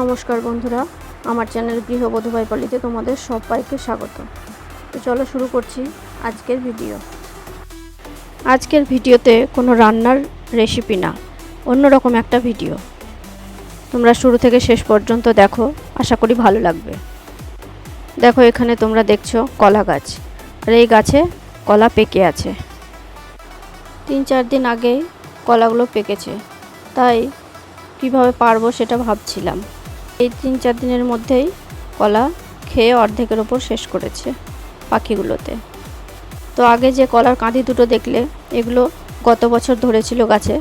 নমস্কার বন্ধুরা, আমার চ্যানেল গৃহবধূ বাইপালিতে তোমাদের সবাইকে স্বাগত। তো চলো শুরু করছি আজকের ভিডিও। আজকের ভিডিওতে কোনো রান্নার রেসিপি না, অন্যরকম একটা ভিডিও। তোমরা শুরু থেকে শেষ পর্যন্ত দেখো, আশা করি ভালো লাগবে। দেখো, এখানে তোমরা দেখছ কলা গাছ। আর এই গাছে কলা পেকে আছে। তিন চার দিন আগেই কলাগুলো পেকেছে। তাই কীভাবে পারব সেটা ভাবছিলাম। এই তিন চার দিনের মধ্যেই কলা খেয়ে অর্ধেকের ওপর শেষ করেছে পাখিগুলোতে। তো আগে যে কলার কাঁদি দুটো দেখলে, এগুলো গত বছর ধরেছিল গাছে,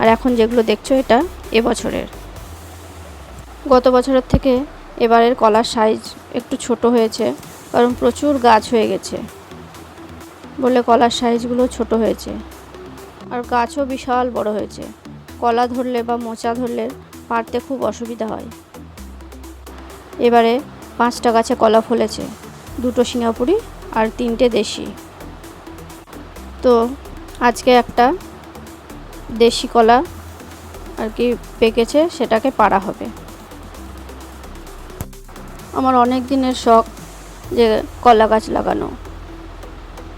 আর এখন যেগুলো দেখছ এটা এবছরের গত বছরের থেকে এবারের কলার সাইজ একটু ছোট হয়েছে, কারণ প্রচুর গাছ হয়ে গেছে বলে কলার সাইজগুলো ছোট হয়েছে। আর গাছও বিশাল বড় হয়েছে। কলা ধরলে বা মোচা ধরলে পারতে খুব অসুবিধা হয়। এবারে পাঁচটা গাছে কলা ফলেছে, দুটো সিঙ্গাপুরি আর তিনটে দেশি। তো আজকে একটা দেশি কলা আর কি পেকেছে, সেটাকে পাড়া হবে। আমার অনেক দিনের শখ যে কলা গাছ লাগানো।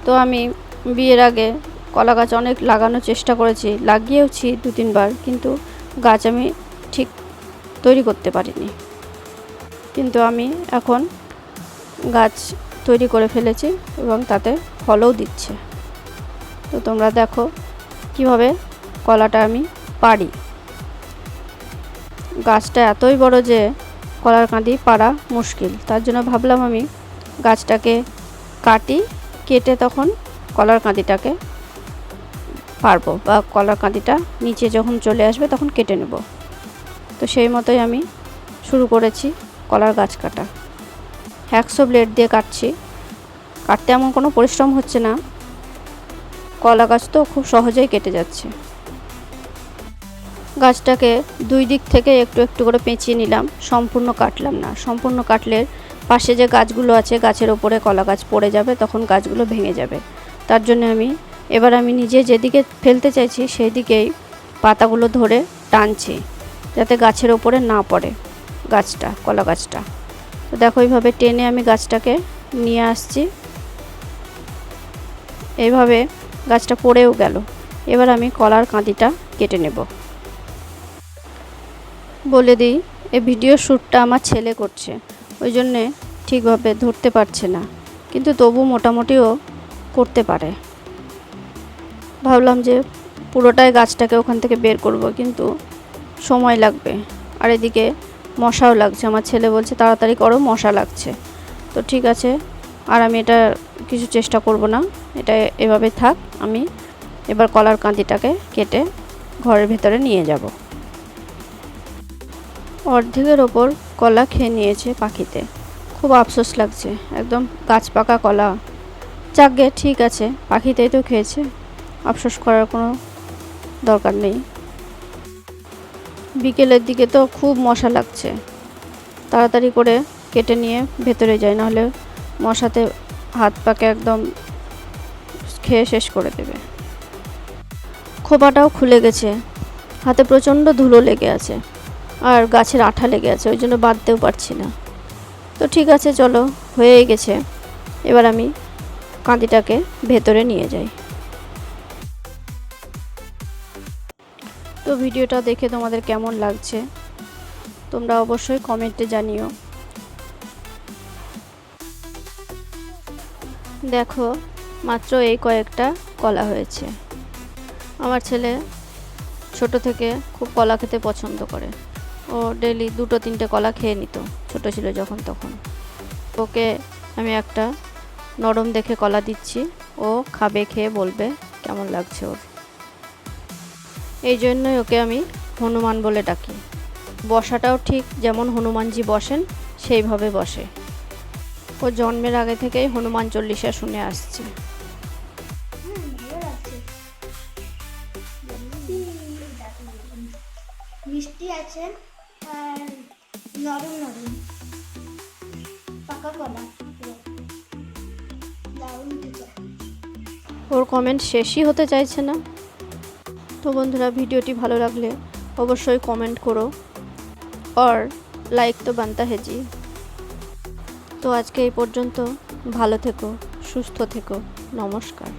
তো আমি বিয়ের আগে কলা গাছ অনেক লাগানোর চেষ্টা করেছি, লাগিয়েওছি দু তিনবার কিন্তু গাছ আমি ঠিক তৈরি করতে পারিনি। কিন্তু আমি এখন গাছ তৈরি করে ফেলেছি এবং তাতে ফলও দিচ্ছে। তো তোমরা দেখো কীভাবে কলাটা আমি পারি গাছটা এতই বড় যে কলার কাঁদি পাড়া মুশকিল। তার জন্য ভাবলাম আমি গাছটাকে কাটি, কেটে তখন কলার কাঁদিটাকে পারব বা কলার কাঁদিটা নিচে যখন চলে আসবে তখন কেটে নেব। তো সেই মতোই আমি শুরু করেছি কলার গাছ কাটা। হ্যাকসো ব্লেড দিয়ে কাটছি। কাটতে এমন কোনো পরিশ্রম হচ্ছে না। কলা গাছ তো খুব সহজেই কেটে যাচ্ছে। গাছটাকে দুই দিক থেকে একটু একটু করে পেঁচিয়ে নিলাম। সম্পূর্ণ কাটলাম না। সম্পূর্ণ কাটলে পাশে যে গাছগুলো আছে, গাছের ওপরে কলা গাছ পড়ে যাবে, তখন গাছগুলো ভেঙে যাবে। তার জন্য আমি, এবার আমি নিজে যেদিকে ফেলতে চাইছি সেই দিকেই পাতাগুলো ধরে টানছি, যাতে গাছের ওপরে না পড়ে। গাছটা, কলা গাছটা। তো দেখো এইভাবে টেনে আমি গাছটাকে নিয়ে আসছি। এইভাবে গাছটা পড়েও গেল। এবার আমি কলার কাঁদিটা কেটে নেব। বলে দিই এই ভিডিও শ্যুটটা আমার ছেলে করছে। ওই জন্যে ঠিকভাবে ধরতে পারছে না। কিন্তু তবু মোটামুটিও করতে পারে। ভাবলাম যে পুরোটাই গাছটাকে ওখান থেকে বের করব, কিন্তু সময় লাগবে। আর এদিকে মশাও লাগছে। আমার ছেলে বলছে, তাড়াতাড়ি করো, মশা লাগছে। তো ঠিক আছে, আর আমি এটা কিছু চেষ্টা করব না। এটা এভাবে থাক, আমি এবার কলার কাঁদিটাকে কেটে ঘরের ভেতরে নিয়ে যাব। অর্ধেকের ওপর কলা খেয়ে নিয়েছে পাখিতে। খুব আফসোস লাগছে, একদম গাছ পাকা কলা যাকগে ঠিক আছে, পাখিতেই তো খেয়েছে। আফসোস করার কোনো দরকার নেই। বিকেলের দিকে তো খুব মশা লাগছে। তাড়াতাড়ি করে কেটে নিয়ে ভেতরে যাই, নাহলে মশাতে হাত পাকে একদম খেয়ে শেষ করে দেবে। খোপাটাও খুলে গেছে। হাতে প্রচণ্ড ধুলো লেগে আছে আর গাছের আঠা লেগে আছে, ওই জন্য বাঁধতেও পারছি না। তো ঠিক আছে, চলো, হয়েই গেছে। এবার আমি কাঁদিটাকে ভেতরে নিয়ে যাই। তো ভিডিওটা দেখে তোমাদের কেমন লাগছে? তোমরা অবশ্যই কমেন্টে জানিও। দেখো, মাত্র এই কয়েকটা কলা হয়েছে। আমার ছেলে ছোট থেকে খুব কলা খেতে পছন্দ করে। ও ডেলি দুটো তিনটে কলা খেয়ে নিত, ছোট ছিল যখন তখন। ওকে আমি একটা নরম দেখে কলা দিচ্ছি। ও খাবে, খেয়ে বলবে কেমন লাগছে ওর। এই জন্যই ওকে আমি হনুমান বলে ডাকি। বসাটাও ঠিক যেমন হনুমানজি বসেন সেইভাবে বসে। ও জন্মের আগে থেকেই হনুমান চল্লিশা শুনে আসছে। মিষ্টি আছে নরম নরম। পাকা কলা। ওর কমেন্ট শেষই হতে চাইছে না। তো বন্ধুরা, ভিডিওটি ভালো লাগলে অবশ্যই কমেন্ট করো। আর লাইক তো বান্তা হেজি। তো আজকে এই পর্যন্ত ভালো থেকো, সুস্থ থেকো। নমস্কার।